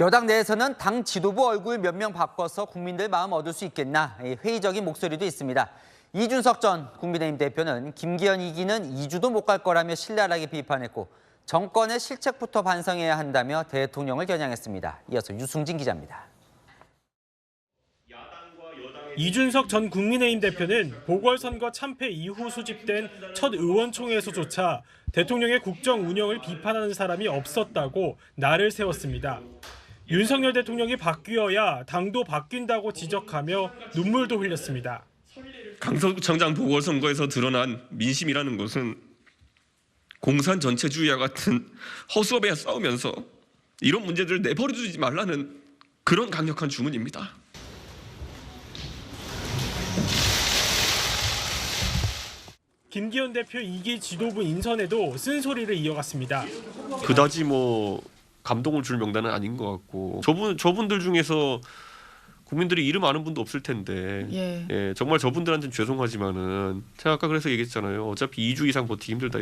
여당 내에서는 당 지도부 얼굴 몇 명 바꿔서 국민들 마음 얻을 수 있겠나 이 회의적인 목소리도 있습니다. 이준석 전 국민의힘 대표는 김기현 이기는 2주도 못 갈 거라며 신랄하게 비판했고 정권의 실책부터 반성해야 한다며 대통령을 겨냥했습니다. 이어서 유승진 기자입니다. 이준석 전 국민의힘 대표는 보궐선거 참패 이후 소집된 첫 의원총회에서조차 대통령의 국정 운영을 비판하는 사람이 없었다고 날을 세웠습니다. 윤석열 대통령이 바뀌어야 당도 바뀐다고 지적하며 눈물도 흘렸습니다. 강서구청장 보궐선거에서 드러난 민심이라는 것은 공산 전체주의와 같은 허수아비와 싸우면서 이런 문제들을 내버려두지 말라는 그런 강력한 주문입니다. 김기현 대표 2기 지도부 인선에도 쓴소리를 이어갔습니다. 그다지 뭐 감동을 줄 명단은 아닌 것 같고 저분 저분들 중에서 국민들이 이름 아는 분도 없을 텐데 예. 예, 정말 저분들한테는 죄송하지만은 제가 아까 그래서 얘기했잖아요 어차피 2주 이상 버티기 힘들다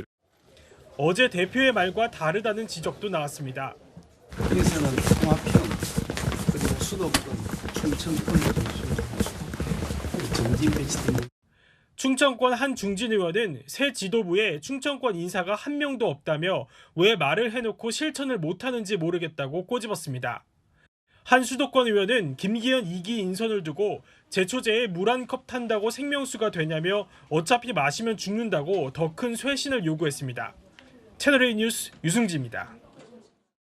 어제 대표의 말과 다르다는 지적도 나왔습니다. 여기서는 통합형 그리고 수도권 충청권 정진 배치된 충청권 한 중진 의원은 새 지도부에 충청권 인사가 한 명도 없다며 왜 말을 해놓고 실천을 못하는지 모르겠다고 꼬집었습니다. 한 수도권 의원은 김기현 2기 인선을 두고 제초제에 물 한 컵 탄다고 생명수가 되냐며 어차피 마시면 죽는다고 더 큰 쇄신을 요구했습니다. 채널A 뉴스 유승지입니다.